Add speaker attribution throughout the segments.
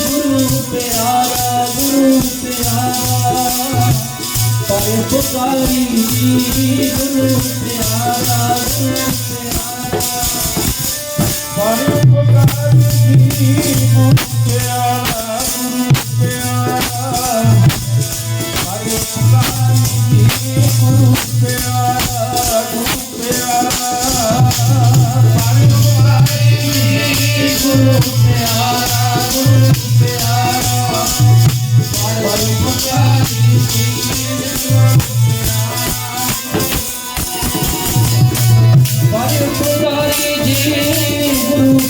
Speaker 1: ਗੁਰੂ ਪਿਆਰਾ ਗੁਰੂ ਪਿਆਰਾ
Speaker 2: ਪਰਉਪਕਾਰੀ ਜੀ ਗੁਰੂ ਪਿਆਰਾ ਗੁਰੂ ਪਿਆਰਾ ਪਰਉਪਕਾਰੀ ਗੁਰੂ ਪਿਆਰਾ ਗੁਰੂ ਪਿਆਰਾ ਪਰਉਪਕਾਰੀ ਗੁਰੂ ਪਿਆਰਾ ਗੁਰੂ ਪਿਆਰਾ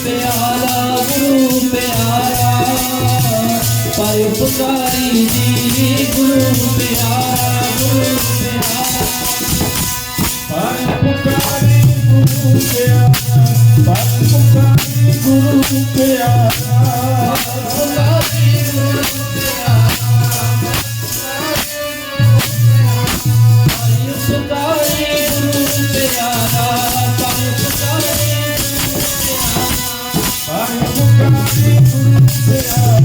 Speaker 2: ਪਿਆਰਾ, ਗੁਰੂ ਪਿਆਰਾ।
Speaker 1: ਪਰਉਪਕਾਰੀ
Speaker 2: ਜੀ ਗੁਰੂ ਪਿਆਰਾ ਗੁਰੂ ਪਿਆਰਾ। ਪਰਉਪਕਾਰੀ ਗੁਰੂ ਪਿਆਰਾ
Speaker 1: ਪਰਉਪਕਾਰੀ ਗੁਰੂ ਪਿਆਰਾ। ਪਰਉਪਕਾਰੀ ਗੁਰੂ
Speaker 2: ਪਰਉਪਕਾਰੀ ਗੁਰੂ ਪਿਆਰਾ।
Speaker 1: ਪਿਆਰਾ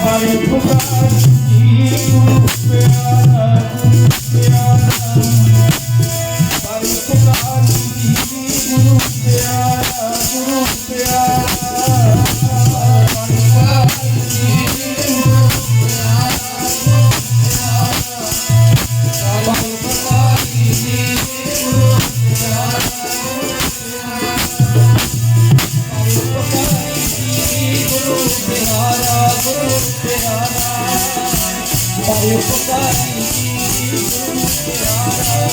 Speaker 1: ਪਰਉਪਕਾਰੀ
Speaker 2: ਪਿਆਰਾ ਪਰਉਪਕਾਰੀ ਜੀ ਗੁਰੂ ਪਿਆਰਾ